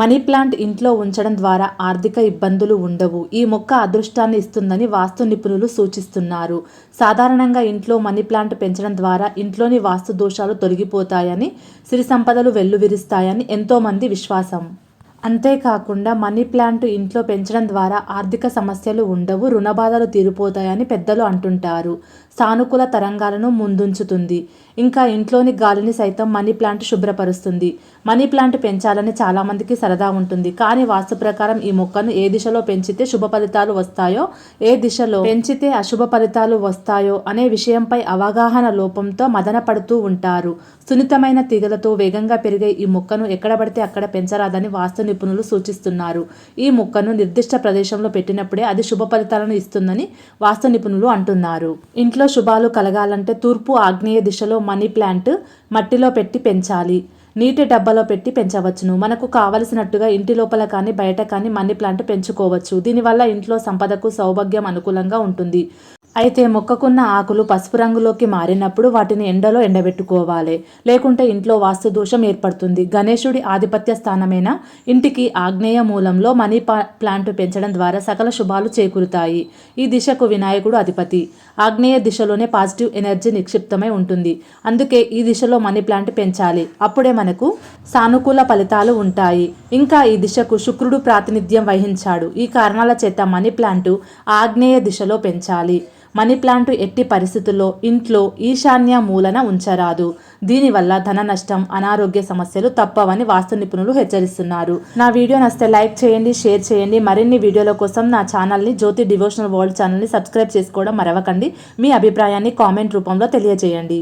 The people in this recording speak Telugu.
మనీ ప్లాంట్ ఇంట్లో ఉంచడం ద్వారా ఆర్థిక ఇబ్బందులు ఉండవు. ఈ మొక్క అదృష్టాన్ని ఇస్తుందని వాస్తు నిపుణులు సూచిస్తున్నారు. సాధారణంగా ఇంట్లో మనీ ప్లాంట్ పెంచడం ద్వారా ఇంట్లోని వాస్తు దోషాలు తొలగిపోతాయని సిరి సంపదలు వెల్లువిరుస్తాయని ఎంతోమంది విశ్వాసం. అంతేకాకుండా మనీ ప్లాంట్ ఇంట్లో పెంచడం ద్వారా ఆర్థిక సమస్యలు ఉండవు రుణబాధలు తీరిపోతాయని పెద్దలు అంటుంటారు. సానుకూల తరంగాలను ముందుంచుతుంది. ఇంకా ఇంట్లోని గాలిని సైతం మనీ ప్లాంట్ శుభ్రపరుస్తుంది. మనీ ప్లాంట్ పెంచాలని చాలామందికి సరదా ఉంటుంది. కానీ వాస్తు ప్రకారం ఈ మొక్కను ఏ దిశలో పెంచితే శుభ ఫలితాలు వస్తాయో ఏ దిశలో పెంచితే అశుభ ఫలితాలు వస్తాయో అనే విషయంపై అవగాహన లోపంతో మదన పడుతూ ఉంటారు. సున్నితమైన తీగలతో వేగంగా పెరిగే ఈ మొక్కను ఎక్కడ పడితే అక్కడ పెంచరాదని వాస్తు నిపుణులు సూచిస్తున్నారు. ఈ మొక్కను నిర్దిష్ట ప్రదేశంలో పెట్టినప్పుడే అది శుభ ఫలితాలను ఇస్తుందని వాస్తు నిపుణులు అంటున్నారు. ఇంట్లో శుభాలు కలగాలంటే తూర్పు ఆగ్నేయ దిశలో మనీ ప్లాంట్ మట్టిలో పెట్టి పెంచాలి. నీటి డబ్బాలో పెట్టి పెంచవచ్చును. మనకు కావలసినట్టుగా ఇంటి లోపల కానీ బయట కానీ మనీ ప్లాంట్ పెంచుకోవచ్చు. దీనివల్ల ఇంట్లో సంపదకు సౌభాగ్యం అనుకూలంగా ఉంటుంది. అయితే మొక్కకున్న ఆకులు పసుపు రంగులోకి మారినప్పుడు వాటిని ఎండలో ఎండబెట్టుకోవాలి. లేకుంటే ఇంట్లో వాస్తు దోషం ఏర్పడుతుంది. గణేశుడి ఆధిపత్య స్థానమైన ఇంటికి ఆగ్నేయ మూలంలో మనీ ప్లాంట్ పెంచడం ద్వారా సకల శుభాలు చేకూరుతాయి. ఈ దిశకు వినాయకుడు అధిపతి. ఆగ్నేయ దిశలోనే పాజిటివ్ ఎనర్జీ నిక్షిప్తమై ఉంటుంది. అందుకే ఈ దిశలో మనీ ప్లాంట్ పెంచాలి. అప్పుడే మనకు సానుకూల ఫలితాలు ఉంటాయి. ఇంకా ఈ దిశకు శుక్రుడు ప్రాతినిధ్యం వహించాడు. ఈ కారణాల చేత మనీ ప్లాంట్ ఆగ్నేయ దిశలో పెంచాలి. మనీ ప్లాంట్ ఎట్టి పరిస్థితుల్లో ఇంట్లో ఈశాన్య మూలన ఉంచరాదు. దీనివల్ల ధన నష్టం అనారోగ్య సమస్యలు తప్పవని వాస్తు నిపుణులు హెచ్చరిస్తున్నారు. నా వీడియో నస్తే లైక్ చేయండి షేర్ చేయండి. మరిన్ని వీడియోల కోసం నా ఛానల్ని జ్యోతి డివోషనల్ వరల్డ్ ఛానల్ని సబ్స్క్రైబ్ చేసుకోవడం మరవకండి. మీ అభిప్రాయాన్ని కామెంట్ రూపంలో తెలియజేయండి.